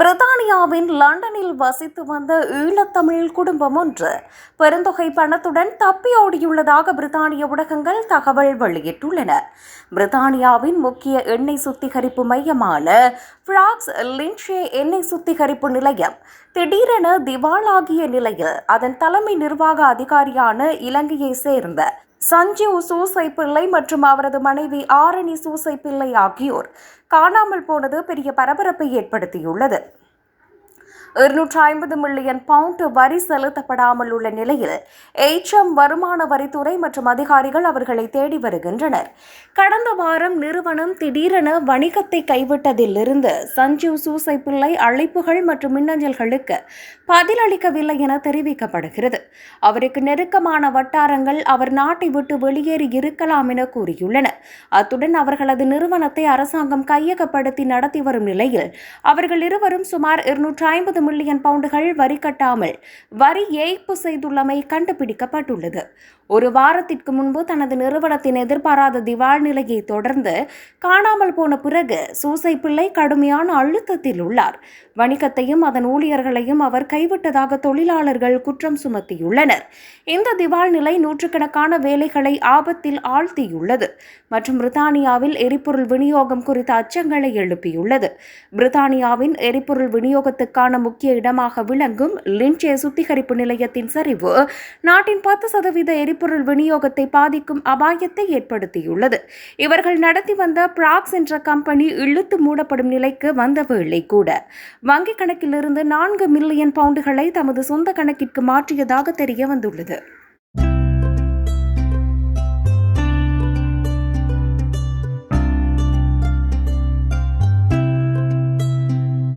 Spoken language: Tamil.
பிரித்தானியாவின் லண்டனில் வசித்து வந்த ஈழத்தமிழ் குடும்பம் ஒன்று. பெருந்தொகை பணத்துடன் தப்பியோடியுள்ளதாக பிரித்தானிய ஊடகங்கள் தகவல் வெளியிட்டுள்ளன. பிரித்தானியாவின் முக்கிய எண்ணெய் சுத்திகரிப்பு மையமான பிராக்ஸ் லின்ஷே எண்ணெய் சுத்திகரிப்பு நிலையம் திடீரென திவாலாகிய நிலையில் அதன் தலைமை நிர்வாக அதிகாரியான இலங்கையை சேர்ந்த சஞ்சீவ் சூசை பிள்ளை மற்றும் அவரது மனைவி ஆரணி சூசை பிள்ளை ஆகியோர் காணாமல் போனது பெரிய பரபரப்பை ஏற்படுத்தியுள்ளது. இருநூற்றி ஐம்பது மில்லியன் பவுண்ட் வரி செலுத்தப்படாமல் உள்ள நிலையில் எச்எம் வருமான வரித்துறை மற்றும் அதிகாரிகள் அவர்களை தேடி வருகின்றனர். கடந்த வாரம் நிறுவனம் திடீரென வணிகத்தை கைவிட்டதிலிருந்து சஞ்சீவ் சூசை பிள்ளை அழைப்புகள் மற்றும் மின்னஞ்சல்களுக்கு பதிலளிக்கவில்லை என தெரிவிக்கப்படுகிறது. அவருக்கு நெருக்கமான வட்டாரங்கள் அவர் நாட்டை விட்டு வெளியேறி இருக்கலாம் என கூறியுள்ளன. அத்துடன் அவர்களது நிறுவனத்தை அரசாங்கம் கையகப்படுத்தி நடத்தி வரும் நிலையில் அவர்கள் இருவரும் சுமார் இருநூற்றி ஐம்பது ஐம்பது மில்லியன் பவுண்டுகள் வரி கட்டாமல் வரி ஏய்ப்பு செய்துள்ளமை கண்டுபிடிக்கப்பட்டுள்ளது. ஒரு வாரத்திற்கு முன்பு தனது நிறுவனத்தின் எதிர்பாராத திவால் நிலையை தொடர்ந்து காணாமல் போன பிறகு சூசை பிள்ளை கடுமையான அழுத்தத்தில் உள்ளார். வணிகத்தையும் அதன் ஊழியர்களையும் அவர் கைவிட்டதாக தொழிலாளர்கள் குற்றம் சுமத்தியுள்ளனர். இந்த திவால் நிலை நூற்றுக்கணக்கான வேலைகளை ஆபத்தில் ஆழ்த்தியுள்ளது. மற்றும் பிரித்தானியாவில் எரிபொருள் விநியோகம் குறித்த அச்சங்களை எழுப்பியுள்ளது. பிரித்தானியாவின் எரிபொருள் விநியோகத்துக்கான முக்கிய இடமாக விளங்கும் லின்சே சுத்திகரிப்பு நிலையத்தின் சரிவு நாட்டின் பத்து சதவீத எரிபொருள் விநியோகத்தை பாதிக்கும் அபாயத்தை ஏற்படுத்தியுள்ளது. இவர்கள் நடத்தி வந்த பிராக்ஸ் என்ற கம்பெனி இழுத்து மூடப்படும் நிலைக்கு வந்த வேளை கூட. வங்கிக் கணக்கிலிருந்து நான்கு மில்லியன் பவுண்டுகளை தமது சொந்த கணக்கிற்கு மாற்றியதாக தெரிய வந்துள்ளது